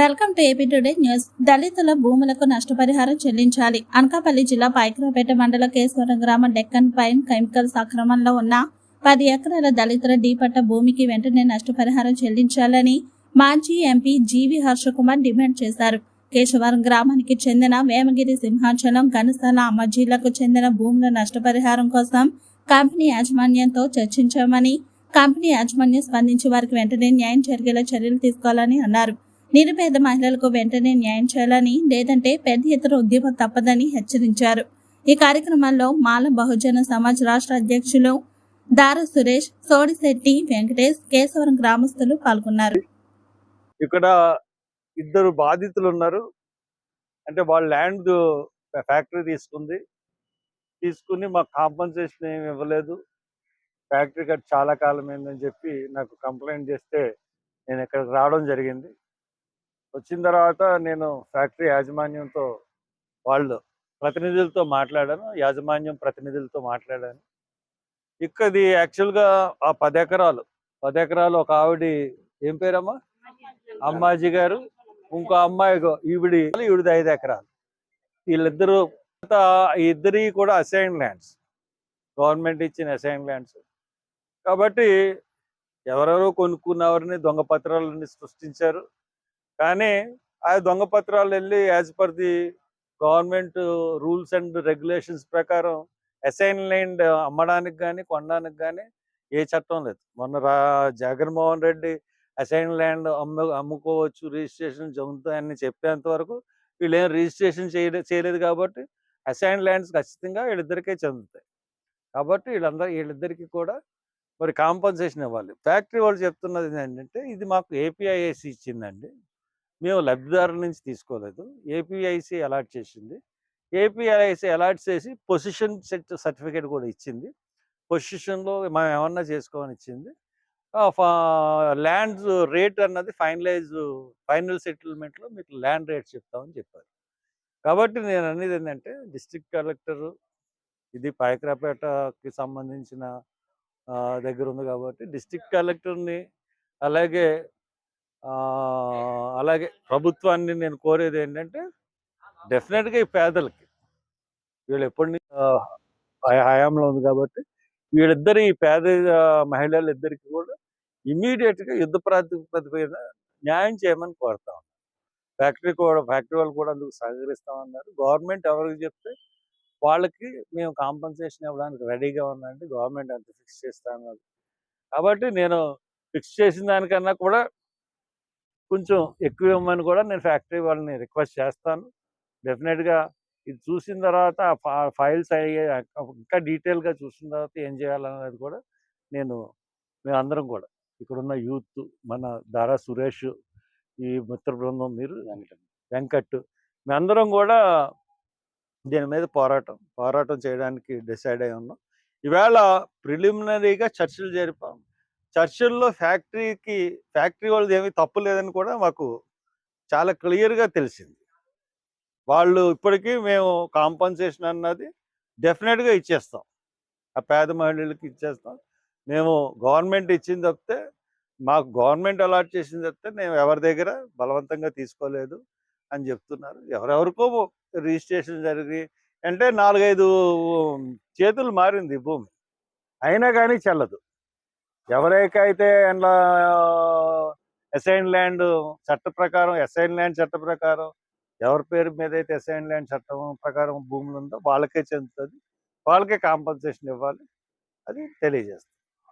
Welcome to AP today news. దళితుల భూములకు నష్టపరిహారం చెల్లించాలి. అనకాపల్లి జిల్లా పైకరాపేట మండల కేశవరం గ్రామ డెక్కన్ పైన్ కెమికల్స్ అక్రమంలో ఉన్న పది ఎకరాల దళితుల డీపట్ట భూమికి వెంటనే నష్టపరిహారం చెల్లించాలని మాజీ ఎంపీ జీవి హర్షకుమార్ డిమాండ్ చేశారు. కేశవరం గ్రామానికి చెందిన వేమగిరి సింహాచలం ఘనస్థల అమ్మజీలకు చెందిన భూముల నష్టపరిహారం కోసం కంపెనీ యాజమాన్యంతో చర్చించామని కంపెనీ యాజమాన్యం స్పందించి వారికి వెంటనే న్యాయం జరిగేలా చర్యలు తీసుకోవాలని అన్నారు. నిరుపేద మహిళలకు వెంటనే న్యాయం చేయాలని లేదంటే పెద్ద ఎత్తున ఉద్యమం తప్పదని హెచ్చరించారు. ఈ కార్యక్రమంలో మాల బహుజన సమాజ్ రాష్ట్ర అధ్యక్షులు దార సురేష్ సోడిశెట్టి వెంకటేష్ కేశవరం గ్రామస్తులు పాల్గొన్నారు. ఇక్కడ ఇద్దరు బాధితులు ఉన్నారు. అంటే వాళ్ళ ల్యాండ్ ఫ్యాక్టరీ తీసుకుంది. తీసుకుని మాకు కాంపన్సేషన్ ఏమి ఇవ్వలేదు. ఫ్యాక్టరీ కట్ చాలా కాలం అయిందని చెప్పి నాకు కంప్లైంట్ చేస్తే నేను ఇక్కడికి రావడం జరిగింది. వచ్చిన తర్వాత నేను ఫ్యాక్టరీ యాజమాన్యంతో వాళ్ళు ప్రతినిధులతో మాట్లాడాను యాజమాన్యం ప్రతినిధులతో మాట్లాడాను. ఇక్కడి యాక్చువల్గా ఆ పది ఎకరాలు పది ఎకరాలు ఒక ఆవిడ ఏం పేరమ్మా? అమ్మాజీ గారు ఇంకో అమ్మాయి ఇగో ఈవిడి ఈవిడిది ఐదు ఎకరాలు. వీళ్ళిద్దరూ ఇద్దరి కూడా అసైన్ ల్యాండ్స్ గవర్నమెంట్ ఇచ్చిన అసైన్ ల్యాండ్స్. కాబట్టి ఎవరెవరో కొనుక్కున్నవారిని దొంగ పత్రాలని సృష్టించారు. కానీ ఆ దొంగ పత్రాలు వెళ్ళి as per the government rules and regulations ప్రకారం అసైన్ ల్యాండ్ అమ్మడానికి కానీ కొనడానికి కానీ ఏ చట్టం లేదు. మొన్న రా జగన్మోహన్ రెడ్డి అసైన్ ల్యాండ్ అమ్ము అమ్ముకోవచ్చు రిజిస్ట్రేషన్ జరుగుతాయని చెప్పేంత వరకు వీళ్ళు ఏం రిజిస్ట్రేషన్ చేయలేదు చేయలేదు కాబట్టి అసైన్ ల్యాండ్స్ ఖచ్చితంగా వీళ్ళిద్దరికే చెందుతాయి. కాబట్టి వీళ్ళందరూ వీళ్ళిద్దరికీ కూడా మరి కాంపన్సేషన్ ఇవ్వాలి. ఫ్యాక్టరీ వాళ్ళు చెప్తున్నది ఏంటంటే ఇది మాకు ఏపీఐఏసి ఇచ్చిందండి. మేము లబ్ధిదారుల నుంచి తీసుకోలేదు. ఏపీఐసి అలాట్ చేసింది. ఏపీఐసి అలాట్ చేసి పొజిషన్ సెట్ సర్టిఫికేట్ కూడా ఇచ్చింది. పొజిషన్లో మనం ఏమన్నా చేసుకోమని ఇచ్చింది. ల్యాండ్ రేట్ అన్నది ఫైనలైజ్ ఫైనల్ సెటిల్మెంట్లో మీకు ల్యాండ్ రేట్ చెప్తామని చెప్పారు. కాబట్టి నేను అనేది ఏంటంటే డిస్ట్రిక్ట్ కలెక్టర్ ఇది పాయకరాపేటకి సంబంధించిన దగ్గర ఉంది కాబట్టి డిస్టిక్ కలెక్టర్ని అలాగే అలాగే ప్రభుత్వాన్ని నేను కోరేది ఏంటంటే డెఫినెట్గా ఈ పేదలకి వీళ్ళు ఎప్పటి నుంచి హయా- హయాంలో ఉంది కాబట్టి వీళ్ళిద్దరి ఈ పేద మహిళలు ఇద్దరికి కూడా ఇమీడియట్గా యుద్ధ ప్రాతిపదికన న్యాయం చేయమని కోరుతా ఉన్నాను ఫ్యాక్టరీ కూడా ఫ్యాక్టరీ వాళ్ళు కూడా అందుకు సహకరిస్తామన్నారు గవర్నమెంట్ ఎవరికి చెప్తే వాళ్ళకి మేము కాంపన్సేషన్ ఇవ్వడానికి రెడీగా ఉన్నామండి గవర్నమెంట్ అంత ఫిక్స్ చేస్తా అన్నది కాబట్టి నేను ఫిక్స్ చేసిన దానికన్నా కూడా కొంచెం ఎక్కువ ఇవ్వమని కూడా నేను ఫ్యాక్టరీ వాళ్ళని రిక్వెస్ట్ చేస్తాను. డెఫినెట్గా ఇది చూసిన తర్వాత ఫైల్స్ అయ్యే ఇంకా డీటెయిల్గా చూసిన తర్వాత ఏం చేయాలనేది కూడా నేను మేమందరం కూడా. ఇక్కడున్న యూత్ మన దారా సురేష్ ఈ మిత్ర బృందం మీరు వెంకట్. మేమందరం కూడా దీని మీద పోరాటం పోరాటం చేయడానికి డిసైడ్ అయి ఉన్నాం. ఈవేళ ప్రిలిమినరీగా చర్చలు జరిపాం. చర్చల్లో ఫ్యాక్టరీకి ఫ్యాక్టరీ వాళ్ళది ఏమీ తప్పు లేదని కూడా మాకు చాలా క్లియర్గా తెలిసింది. వాళ్ళు ఇప్పటికీ మేము కాంపన్సేషన్ అన్నది డెఫినెట్గా ఇచ్చేస్తాం. ఆ పేద మహిళలకు ఇచ్చేస్తాం. మేము గవర్నమెంట్ ఇచ్చింది తప్పితే మాకు గవర్నమెంట్ అలాట్ చేసింది తప్పితే మేము ఎవరి దగ్గర బలవంతంగా తీసుకోలేదు అని చెప్తున్నారు. ఎవరెవరికో రిజిస్ట్రేషన్ జరిగి అంటే నాలుగైదు చేతులు మారింది భూమి. అయినా కానీ చెల్లదు. ఎవరికైతే అందులో అసైన్ ల్యాండ్ చట్ట ప్రకారం అసైన్ ల్యాండ్ చట్ట ప్రకారం ఎవరి పేరు మీద అయితే అసైన్ ల్యాండ్ చట్టం ప్రకారం భూములు ఉందో వాళ్ళకే చెందుతుంది. వాళ్ళకే కాంపన్సేషన్ ఇవ్వాలి. అది తెలియజేస్తుంది.